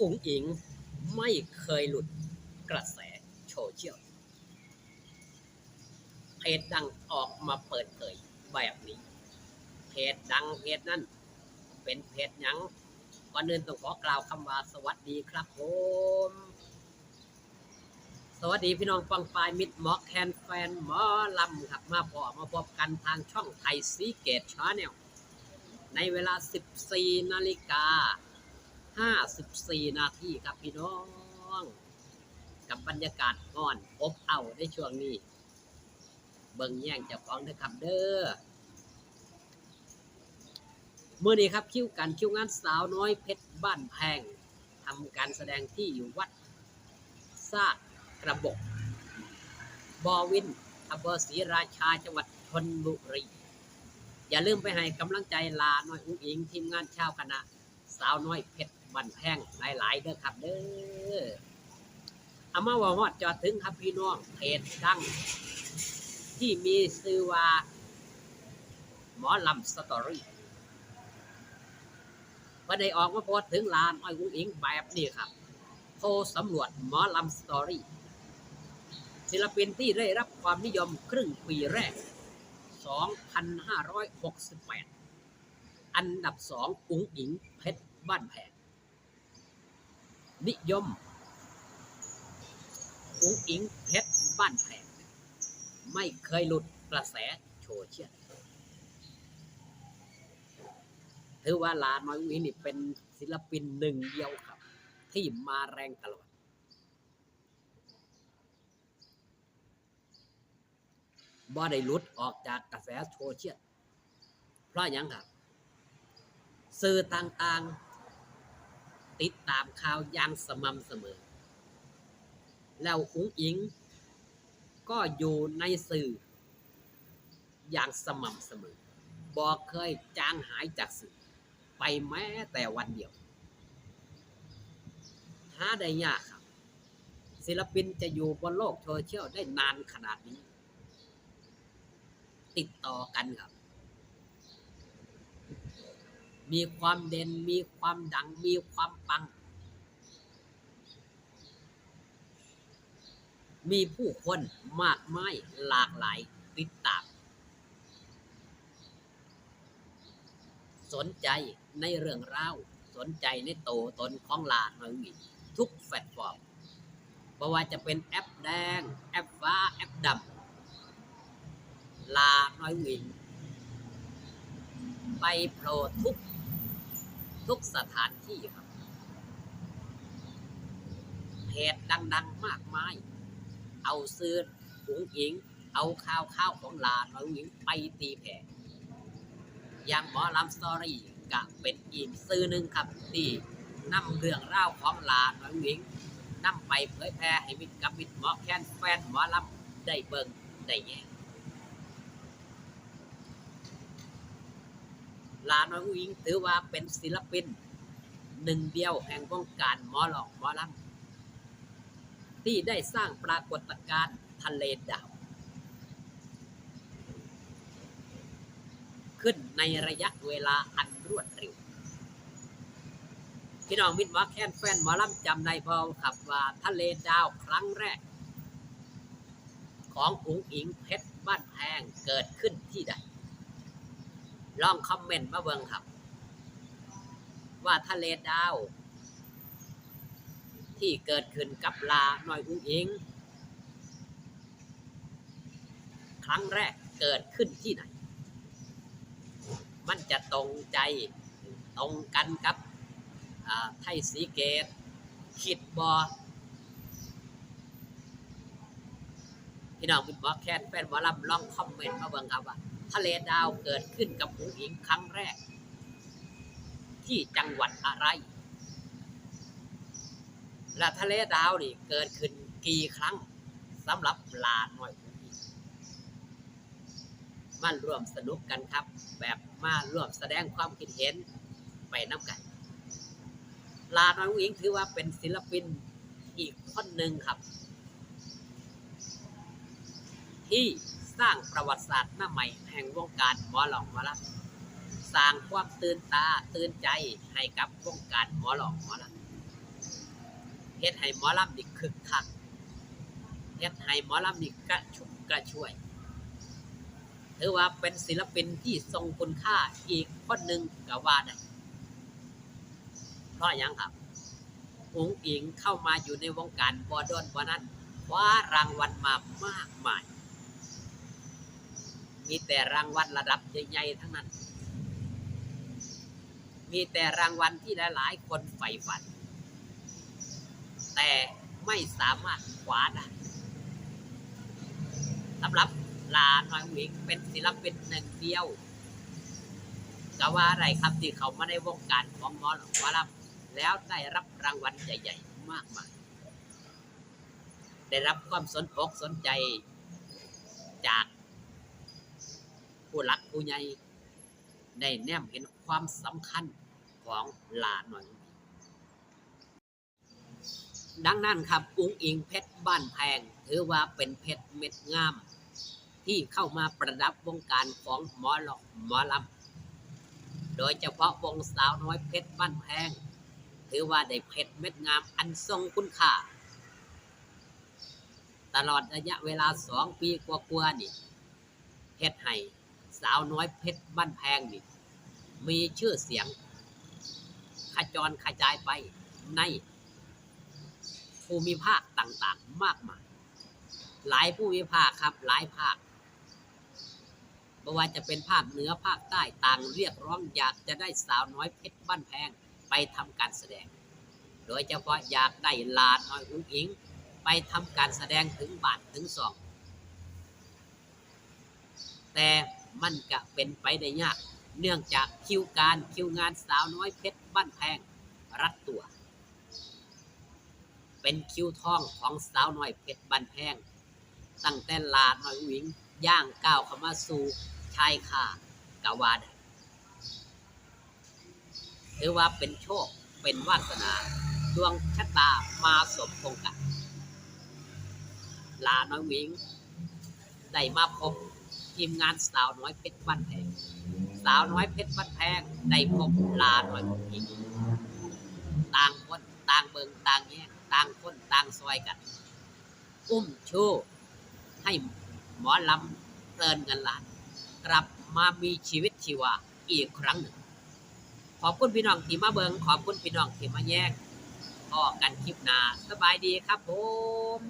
อุ๋งอิงไม่เคยหลุดกระแสโซเชียลเพจดังออกมาเปิดเผยแบบนี้เพจดังเพจนั้นเป็นเพจหยังก่อนอื่นต้องขอกล่าวคำว่าสวัสดีครับผมสวัสดีพี่น้องฟังปลายมิดหมอแคนแฟนหมอลำครับมาพอมาพบกันทางช่องไทยซีเกตชาแนลในเวลา 14 นาฬิกา 54 นาทีครับพี่น้อง กับบรรยากาศอ่อนอบเอาวในช่วงนี้ เบิ่งแย่งเจ้าของเด้อครับเด้อเมื่อนี้ครับคิวกันคิวงานสาวน้อยเพชรบ้านแพงทำการแสดงที่อยู่วัดซากกระบก บอวินอำเภอศรีราชาจังหวัดชนบุรีอย่าลืมไปให้กำลังใจลาน้อยอุ้งอิงทีมงานชาวคณะ สาวน้อยเพชร บ้านแพงหลายๆเด้อครับเด้อเอามาว่าฮอดจอดถึงครับพี่น้องเพจดัง ที่มีชื่อว่า หมอลำสตอรี่ก็ได้ออกมาโพสต์ถึงลานอ้อยอุ้งอิงแบบนี้ครับโทรสำรวจหมอลำสตอรี่ศิลปินที่ได้รับความนิยมครึ่งปีแรก 2568 อันดับสองอุ้งอิงเพชรบ้านแพง นิยมอุ้งอิงเพชรบ้านแพงไม่เคยหลุดกระแสโซเชียลถือว่าลาน้อยอุ้งอิงนี่เป็นศิลปินหนึ่งเดียวครับ ที่มาแรงตลอด บ่ได้หลุดออกจากกระแสโซเชียลเพราะยังครับ สื่อต่างๆ ติดตามข่าวอย่างสม่ำเสมอ แล้วอุ้งอิง ก็อยู่ในสื่อ อย่างสม่ำเสมอบอกเคยจางหายจากสื่อ ไปแม้แต่วันเดียวหาได้ยากครับ ศิลปินจะอยู่บนโลกโซเชียลได้นานขนาดนี้ ติดต่อกันครับ มีความเด่น มีความดัง มีความปัง มีผู้คนมากมายหลากหลายติดตาม สนใจในเรื่องราวสนใจในโตวตนของลาหน่อยวิทุกแพลตฟอร์มไม่ว่าจะเป็นแอปแดง แอปฟ้า แอปดำลาน้อยวินไปโผล่ทุก ทุกสถานที่ครับเพจดังๆมากมาย เอาซื้อหุงอิง เอาข้าวข้าวของลาน้อยวินไปตีแผ่อย่างหมอลำสตอรี่ก็เป็นอีกซื้อหนึ่งครับที่นำเรื่องราวของลาน้อยวินนำไปเผยแพร่ให้มิตรกับมิตรหมอแคนแฟนหมอลำได้เบิ่งได้แย่ ลาน้อยอุ้งอิงถือว่าเป็นศิลปิน หนึ่งเดียวแห่งวงการหมอหลอกหมอลำที่ได้สร้างปรากฏการณ์ทะเลดาว ขึ้นในระยะเวลาอันรวดเร็วพี่น้องมิตรหมาแค้นแฟนหมอลำจำได้พอครับว่าทะเลดาวครั้งแรก ของอุ๋งอิงเพชรบ้านแพงเกิดขึ้นที่ใด ลองคอมเมนต์มาเบิ่งครับ ว่าทะเลดาว ที่เกิดขึ้นกับลาหน่อยอุ้งอิง ครั้งแรกเกิดขึ้นที่ไหน มันจะตรงใจตรงกันกับไทยสีเกต คิดบอพี่น้องมิตรหมอแคนแฟนหมอลำลองคอมเมนต์มาเบิ่งครับว่า ทะเลดาวเกิดขึ้นกับผู้หญิงครั้งแรก ที่จังหวัดอะไร และทะเลดาวนี่เกิดขึ้นกี่ครั้งสำหรับลาหน่อยผู้หญิงมาร่วมสนุกกันครับ แบบมาร่วมแสดงความคิดเห็นไปน้ำกัน ลาน้อยผู้หญิงถือว่าเป็นศิลปินอีกคนหนึ่งครับ ที่ สร้างประวัติศาสตร์หน้าใหม่แห่งวงการหมอหลอกหมอลำสร้างความตื่นตาตื่นใจให้กับวงการหมอหลอกหมอลำเฮ็ดให้หมอลำนี่คึกคักเฮ็ดให้หมอลำนี่กระชุ่มกระชวยถือว่าเป็นศิลปินที่ทรงคุณค่าอีกคนหนึ่งก็ว่าได้เพราะยังครับอุ๋งอิงเข้ามาอยู่ในวงการบอดอนบอนั้นคว้ารางวัลมามากมาย มีแต่รางวัลระดับใหญ่ๆทั้งนั้น มีแต่รางวัลที่หลายๆคนใฝ่ฝัน แต่ไม่สามารถคว้าได้สำหรับลาน้อยวิงเป็นศิลปินหนึ่งเดียวก็ว่าอะไรครับที่เขามาในวงการของหมอหมอลำแล้วได้รับรางวัลใหญ่ ๆ มากมาย ได้รับความสนอกสนใจจาก ผู้หลักผู้ใหญ่ได้แนมเห็นความสำคัญของหลานหน่อย ดังนั้นครับอุ้งอิงเพชรบ้านแพง ถือว่าเป็นเพชรเม็ดงาม ที่เข้ามาประดับวงการของหมอหลอกหมอลำโดยเฉพาะวงสาวน้อยเพชรบ้านแพง ถือว่าได้เพชรเม็ดงามอันทรงคุณค่า ตลอดระยะเวลาสองปีกว่าๆนี่เฮ็ดให้ สาวน้อยเพชรบ้านแพงนี่มีชื่อเสียงขจรขจายไปในภูมิภาคต่างๆมากมาย หลายภูมิภาคครับหลายภาคไม่ว่าจะเป็นภาคเหนือภาคใต้ต่างเรียกร้องอยากจะได้สาวน้อยเพชรบ้านแพงไปทำการแสดง โดยเฉพาะอยากได้ลาดน้อยอุ้งอิง ไปทำการแสดงถึงบาทถึงสองแต่ มันก็เป็นไปได้ยาก เนื่องจากคิวการคิวงานสาวน้อยเพชรบ้านแพงรัดตัว เป็นคิวทองของสาวน้อยเพชรบ้านแพงตั้งแต่ลาน้อยหวิงย่างก้าวเข้ามาสู่ชายคากาวาดถือว่าเป็นโชคเป็นวาสนา ดวงชะตามาสมพงกันลาน้อยหวิงได้มาพบ ทีมงานสาวน้อยเพชรบ้านแพงสาวน้อยเพชรบ้านแพงได้พบลาน้อยหวิงต่างคนต่างเบิงต่างแยกต่างคนต่างซอยกัน อุ้มชูให้หมอลำเพลินกันลาน กลับมามีชีวิตชีวาอีกครั้งหนึ่ง ขอบคุณพี่น้องที่มาเบิงขอบคุณพี่น้องที่มาแยกพอกันคลิปหนาสบายดีครับผม